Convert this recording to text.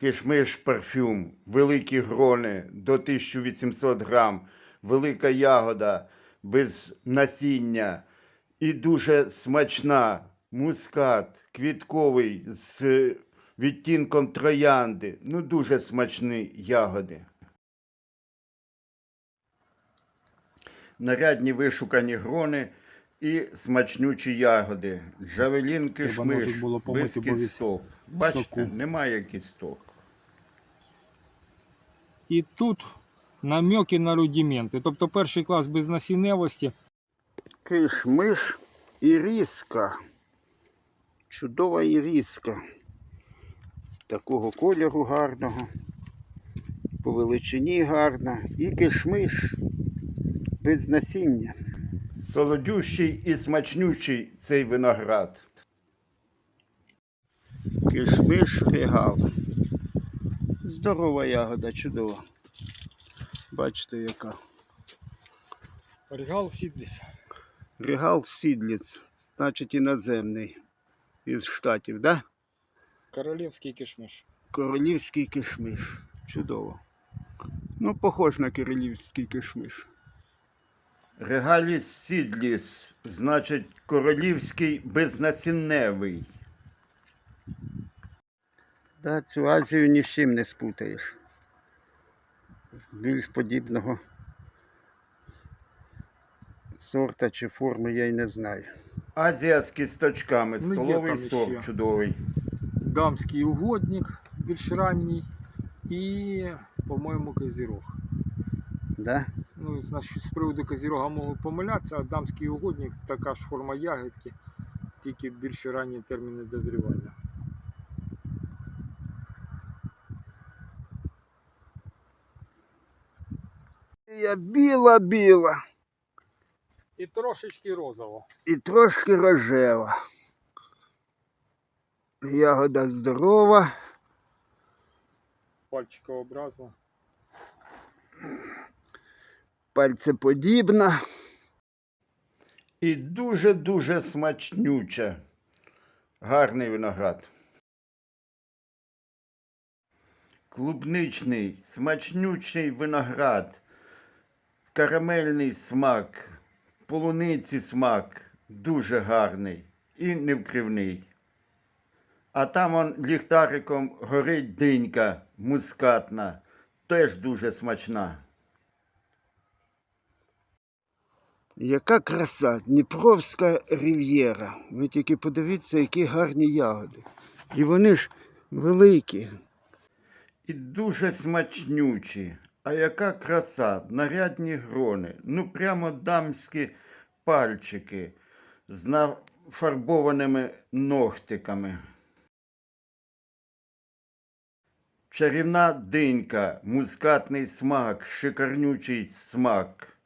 кишмиш парфюм, великі грони до 1800 грам, велика ягода без насіння і дуже смачна. Мускат, квітковий з відтінком троянди. Ну, дуже смачні ягоди. Нарядні вишукані грони і смачнючі ягоди. Джавелін кишмиш без кісток. Бачите, немає кісток. І тут намеки на рудименти. Тобто перший клас без насінневості. Кишмиш і різка. Чудова іріска. Такого кольору гарного. По величині гарна. І кишмиш без насіння. Солодющий і смачнючий цей виноград. Кишмиш регал. Здорова ягода, чудова. Бачите, яка. Регал Сідліс. Регал Сідліц, значить іноземний із штатів, да? Королівський кишмиш. Королівський кишмиш. Чудово. Ну, похож на королівський кишмиш. Регаліс Сідліс, значить королівський безнасінневий. Да, цю Азію ні з чим не спутаєш. Більш подібного сорта чи форми я й не знаю. Азія з кісточками, Ну, столовий сорт ще. чудовий. Дамський угодник, більш ранній. І, по-моєму, козірог. Да? Ну, значить, з приводу козірога можу помилятися, а дамський угодник така ж форма ягідки, тільки більш ранні терміни дозрівання. Я біла-біла І трошечки розово. і трошки рожева. Ягода здорова, Пальчикообразно. пальцеподібна. І дуже-дуже смачнюча. Гарний виноград. Клубничний, смачнючий виноград, карамельний смак, полуниці смак, дуже гарний і невкривний. А там он ліхтариком горить динька мускатна, теж дуже смачна. Яка краса, Дніпровська рів'єра. Ви тільки подивіться, які гарні ягоди. І вони ж великі. І дуже смачнючі. А яка краса, нарядні грони, ну прямо дамські пальчики з нафарбованими ногтиками. Чарівна динька, мускатний смак, шикарнючий смак.